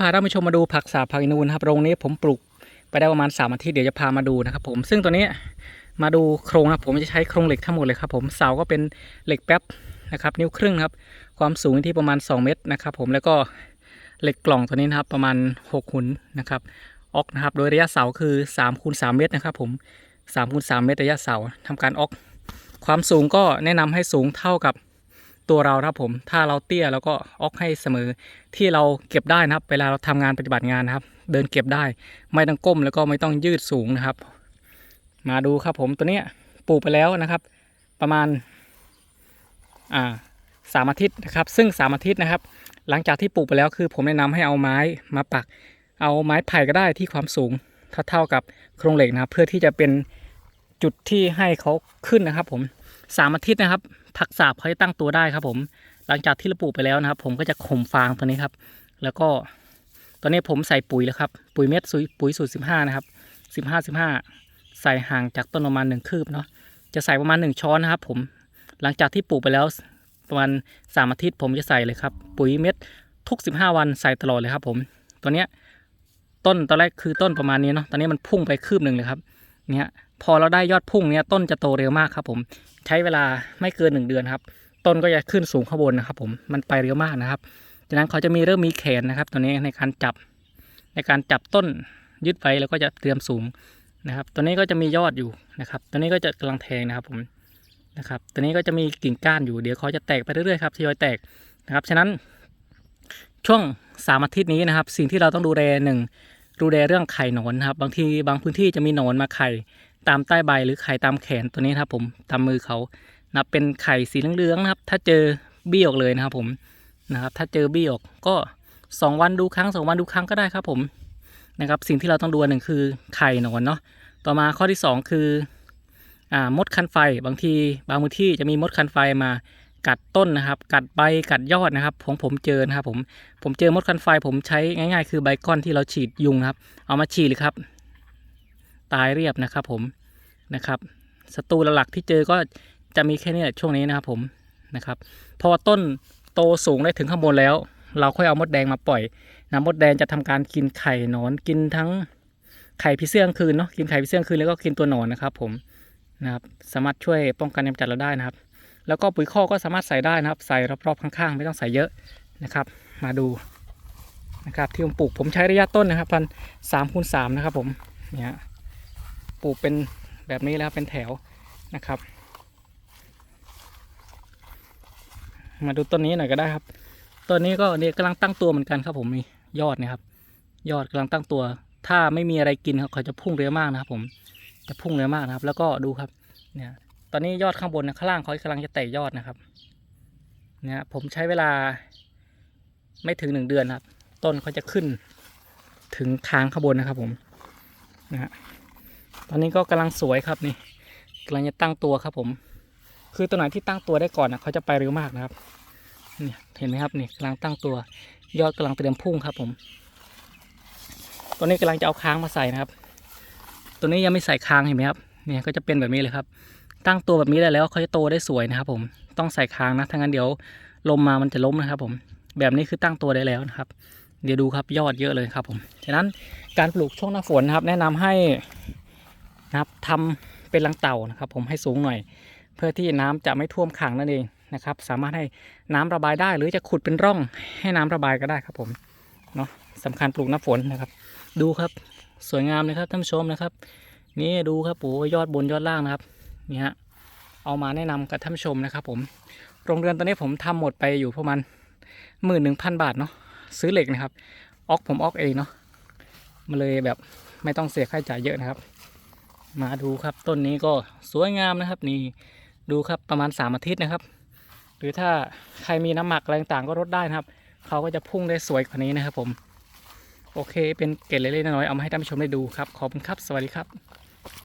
พาท่านผู้ชมมาดูผักสาผักอินูนครับโรงนี้ผมปลูกไปได้ประมาณ3อาทิตย์เดี๋ยวจะพามาดูนะครับผมซึ่งตัวนี้มาดูโครงนะผมจะใช้โครงเหล็กทั้งหมดเลยครับผมเสาก็เป็นเหล็กแป๊บนะครับนิ้วครึ่งครับความสูงที่ประมาณ 2 เมตรนะครับผมแล้วก็เหล็กกล่องตัวนี้นะครับประมาณ6หุ่นนะครับออกนะครับโดยระยะเสาคือ3คูณ3เมตรนะครับผม3คูณ3เมตรระยะเสาทำการออก ความสูงก็แนะนำให้สูงเท่ากับ ตัวเราครับผมถ้าเราเตี้ยเราก็ออกให้เสมอที่เราเก็บได้นะครับ เวลาเราทำงานปฏิบัติงานนะครับ เดินเก็บได้ ไม่ต้องก้มแล้วก็ไม่ต้องยืดสูงนะครับ มาดูครับผมตัวเนี้ยปลูกไปแล้วนะครับ ประมาณอ่าสามอาทิตย์นะครับ ซึ่งสามอาทิตย์นะครับ หลังจากที่ปลูกไปแล้วคือ ผมแนะนำให้เอาไม้มาปัก เอาไม้ไผ่ก็ได้ที่ความสูงเท่าเท่ากับโครงเหล็กนะครับ เพื่อที่จะเป็นจุดที่ให้เขาขึ้นนะครับ ผม สามอาทิตย์นะครับ ผักสาบเขาจะตั้งตัวได้ครับ ผม หลังจากที่เราปลูกไปแล้วนะครับ ผมก็จะข่มฟางตัวนี้ครับ แล้วก็ตอนนี้ผมใส่ปุ๋ยแล้วครับ ปุ๋ยเม็ดปุ๋ยสูตรสิบห้านะครับสิบห้าสิบห้าใส่ห่างจากต้นประมาณหนึ่งคืบเนาะจะใส่ประมาณหนึ่งช้อนนะครับ ผมหลังจากที่ปลูกไปแล้วประมาณสามอาทิตย์ผมจะใส่เลยครับ ปุ๋ยเม็ดทุกสิบห้าวันใส่ตลอดเลยครับ ผมตัวเนี้ยต้นตอนแรกคือต้นประมาณนี้เนาะตอนนี้มันพุ่งไปคืบหนึ่งเลยครับ เนี่ย พอเราได้ยอดพุ่งเนี่ยต้นจะโตเร็วมากครับผม ใช้เวลาไม่เกินหนึ่งเดือนครับ ต้นก็จะขึ้นสูงข้างบนนะครับผมมันไปเร็วมากนะครับจากนั้นเขาจะมีเริ่มมีแขนนะครับตัวนี้ในการจับในการจับต้นยึดไว้แล้วก็จะเตรียมสูงนะครับ ตัวนี้ก็จะมียอดอยู่นะครับ ตัวนี้ก็จะกำลังแทงนะครับผมนะครับ ตัวนี้ก็จะมีกิ่งก้านอยู่เดี๋ยวเขาจะแตกไปเรื่อยๆครับทยอยแตกนะครับฉะนั้นช่วงสามอาทิตย์นี้นะครับ สิ่งที่เราต้องดูแลหนึ่งดูแลเรื่องไข่หนอนนะครับ บางทีบางพื้นที่จะมีหนอนมาไข่ ตามใต้ใบหรือไข่ตามแขนตัวนี้ครับผมตามมือเขานับเป็นไข่สีเหลืองๆนะครับ ถ้าเจอบี้ออกเลยนะครับผมนะครับ ถ้าเจอบี้ออกก็ 2 วันดูครั้ง 2 วันดูครั้งก็ได้ครับผมนะครับ สิ่งที่เราต้องดูหนึ่งคือไข่หนอนเนาะต่อมาข้อที่ 2 คืออ่ามดคันไฟบางทีบางพื้นที่จะมีมดคันไฟมากัดต้นนะครับ กัดใบกัดยอดนะครับของผมเจอนะครับผมผมเจอมดคันไฟผมใช้ง่าย ๆ คือใบก้อนที่เราฉีดยุงครับ เอามาฉีดเลยครับ ตายเรียบนะครับผมนะครับศัตรูหลักที่เจอก็จะมีแค่นี้ช่วงนี้นะครับผมนะครับพอต้นโตสูงได้ถึงข้างบนแล้ว เราค่อยเอามดแดงมาปล่อยนะมดแดงจะทำการกินไข่หนอนกินทั้งไข่พิเศษกลางคืนเนาะกินไข่พิเศษกลางคืนแล้วก็กินตัวหนอนนะครับผมนะครับสามารถช่วยป้องกันกำจัดเราได้นะครับ แล้วก็ปุ๋ยคอกก็สามารถใส่ได้นะครับ ใส่รอบๆข้างๆ ไม่ต้องใส่เยอะนะครับ มาดูนะครับที่ผมปลูกผมใช้ระยะต้นนะครับพันสามคูณสามนะครับผมเนี่ย ปลูกเป็นแบบนี้แล้วเป็นแถวนะครับ มาดูต้นนี้หน่อยก็ได้ครับต้นนี้ก็เนี่ยกำลังตั้งตัวเหมือนกันครับ ผมมียอดนะครับ ยอดกำลังตั้งตัว ถ้าไม่มีอะไรกินครับเขาจะพุ่งเร็วมากนะครับ ผมจะพุ่งเร็วมากนะครับ แล้วก็ดูครับ เนี่ย ตอนนี้ยอดข้างบนนะข้างล่างเขากำลังจะแตกยอดนะครับ เนี่ยผมใช้เวลาไม่ถึงหนึ่งเดือนครับ ต้นเขาจะขึ้นถึงทางข้างบนนะครับผมนะฮะ ตอนนี้ก็กำลังสวยครับนี่กำลังจะตั้งตัวครับผม คือตัวไหนที่ตั้งตัวได้ก่อนนะเขาจะไปเร็วมากนะครับนี่เห็นไหมครับนี่กำลังตั้งตัว ยอดกำลังเตรียมพุ่งครับผมตัวนี้กำลังจะเอาค้างมาใส่นะครับ ตัวนี้ยังไม่ใส่ค้างเห็นไหมครับเนี่ยก็จะเป็นแบบนี้เลยครับ ตั้งตัวแบบนี้ได้แล้วเขาจะโตได้สวยนะครับ ผมต้องใส่ค้างนะถ้างั้นเดี๋ยวลมมามันจะล้มนะครับ ผมแบบนี้คือตั้งตัวได้แล้วนะครับ เดี๋ยวดูครับยอดเยอะเลยครับผมฉะนั้นการปลูกช่วงหน้าฝนนะครับ แนะนำให้ นะครับทำเป็นรังเต่านะครับ ผมให้สูงหน่อย เพื่อที่น้ำจะไม่ท่วมขังนั่นเองนะครับ สามารถให้น้ำระบายได้ หรือจะขุดเป็นร่องให้น้ำระบายก็ได้ครับผมเนาะสำคัญปลูกหน้าฝนนะครับ ดูครับสวยงามเลยครับท่านผู้ชมนะครับ นี่ดูครับโอ้ยอดบนยอดล่างนะครับนี่ฮะเอามาแนะนำกับท่านผู้ชมนะครับ ผมโรงเรือนตอนนี้ผมทำหมดไปอยู่ประมาณหมื่นหนึ่งพันบาทเนาะซื้อเหล็กนะครับออกผมออกเองเนาะมาเลยแบบไม่ต้องเสียค่าใช้จ่ายเยอะนะครับ มาดูครับต้นนี้ก็สวยงามนะครับ นี่ดูครับประมาณ 3 อาทิตย์นะครับ หรือถ้าใครมีน้ำหมักอะไรต่างก็ลดได้นะครับ เขาก็จะพุ่งได้สวยกว่านี้นะครับผม โอเคเป็นเกล็ดเล็กๆน้อยๆเอามาให้ท่านผู้ชมได้ดูครับ ขอบคุณครับ สวัสดีครับ